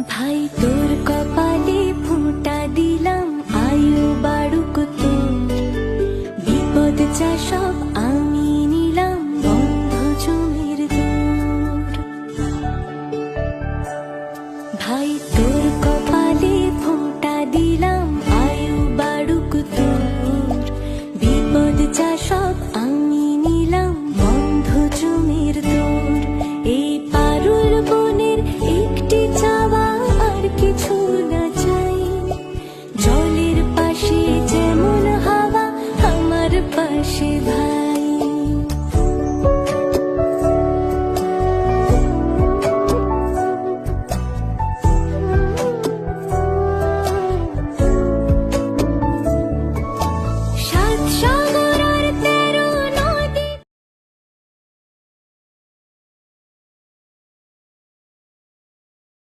ভাই, তোর কপালে ফুটা দিলাম, আয়ু বাড়ুক তোর। বিপদ চা সব আমি নিলাম, বন্ধ জমির দূর ভাই, তোর 戏盼